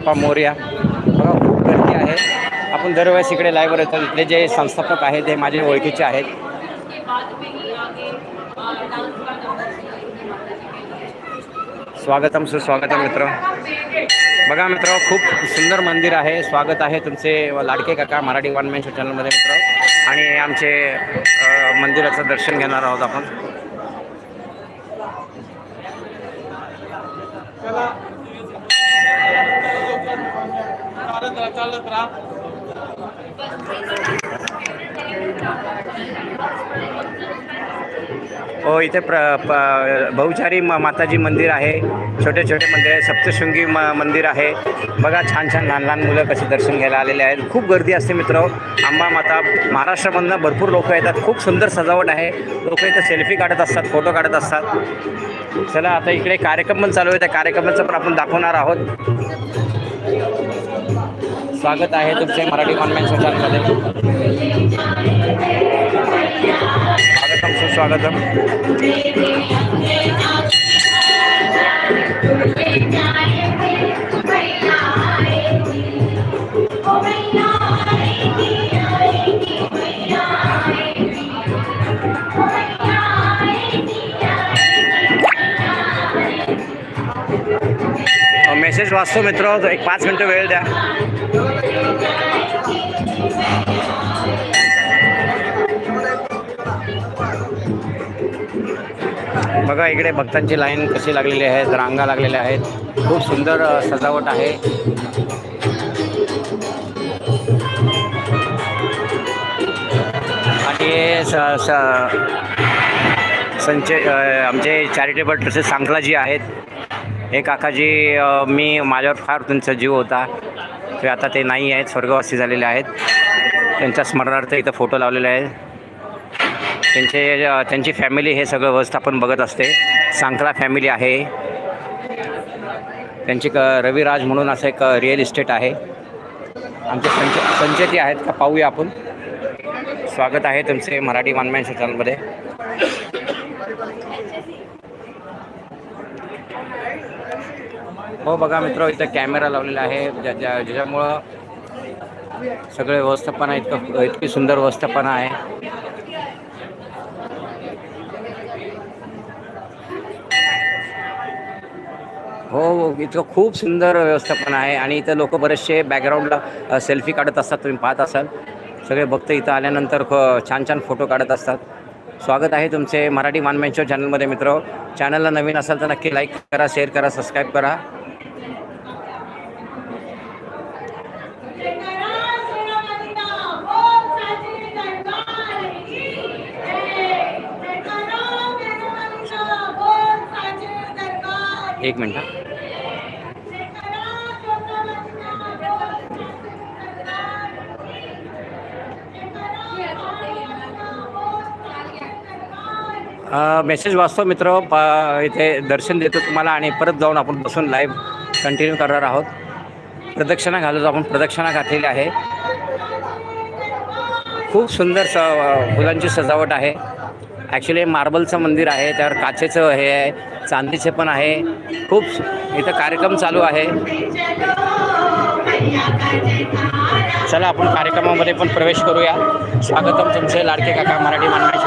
बाप्पा मोर्या. बघा खूप गर्दी आहे. आपण दरवेळेस इकडे लाईव्ह येतो. इथले जे संस्थापक आहेत ते माझे ओळखीचे आहेत. स्वागतम सुस्वागतम मित्र. बघा मित्र खूप सुंदर मंदिर आहे. स्वागत आहे तुमचे लाडके काका मराठी वन मॅन चॅनलमध्ये मित्र. आणि आमचे मंदिराचं दर्शन घेणार आहोत आपण. हो इथे प्र प बहुचारी म माताजी मंदिर आहे. छोटे छोटे मंदिर आहे. सप्तशृंगी म मंदिर आहे. बघा छान छान लहान लहान मुलं कसे दर्शन घ्यायला आलेले आहेत. खूप गर्दी असते मित्र. आंबा माता महाराष्ट्रामधनं भरपूर लोक येतात. खूप सुंदर सजावट आहे. लोक इथं सेल्फी काढत असतात फोटो काढत असतात. चला आता इकडे कार्यक्रम पण चालू आहे. त्या कार्यक्रमाचं पण आपण दाखवणार आहोत. स्वागत आहे तुमचे मराठी कॉन्व्हेन्स चॅनलमध्ये स्वागतम सुस्वागतम. मेसेज वाचतो मित्र एक पाच मिनटं वेळ द्या. बघा इकडे भक्तांची लाईन कशी लागलेली आहे रांगा लागलेल्या आहेत. खूप सुंदर सजावट आहे. आणि स संचे संचय आमचे चॅरिटेबल ट्रस्ट सांगला जी आहेत. हे काकाजी मी माझ्यावर फार त्यांचा जीव होता. ते आता ते नाही आहेत स्वर्गवासी झालेले आहेत. त्यांच्या स्मरणार्थ इथं फोटो लावलेले आहेत. त्यांचे त्यांची फॅमिली हे सगळं व्यवस्थापन बघत असते. सांखला फॅमिली आहे. त्यांची क रविराज म्हणून असं एक uh, रिअल इस्टेट आहे. आमचे संच संचेती आहेत का पाहूया आपण. स्वागत आहे तुमचे मराठी वन चॅनलमध्ये हो बघा मित्र इथं कॅमेरा लावलेला आहे. ज्या ज्या ज्याच्यामुळं सगळे व्यवस्थापना आहे इतकं इतकी सुंदर व्यवस्थापना आहे. हो हो इतकं खूप सुंदर व्यवस्थापन आहे. आणि इथं लोक बरेचसे बॅकग्राऊंडला सेल्फी काढत असतात तुम्ही पाहत असाल. सगळे भक्त इथं आल्यानंतर ख- छान छान फोटो काढत असतात. स्वागत आहे तुमचे मराठी वन शो चॅनलमध्ये मित्र. चॅनलला नवीन असाल तर नक्की लाईक करा शेअर करा सबस्क्राईब करा. एक मिनट हा. मेसेज वाचतो मित्र. प- इथे दर्शन देतो तुम्हाला आणि परत जाऊन आपण बसून लाईव्ह कंटिन्यू करणार आहोत. प्रदक्षिणा घालत आपण प्रदक्षिणा घातलेली आहे. खूप सुंदर स फुलांची सजावट आहे. ॲक्च्युली मार्बलचं मंदिर आहे त्यावर काचेचं हे आहे चांदीचे पण आहे. खूप इथं कार्यक्रम चालू आहे. चला आपण कार्यक्रमामध्ये पण प्रवेश करूया. स्वागतम तुमचे लाडके काका मराठी मानवी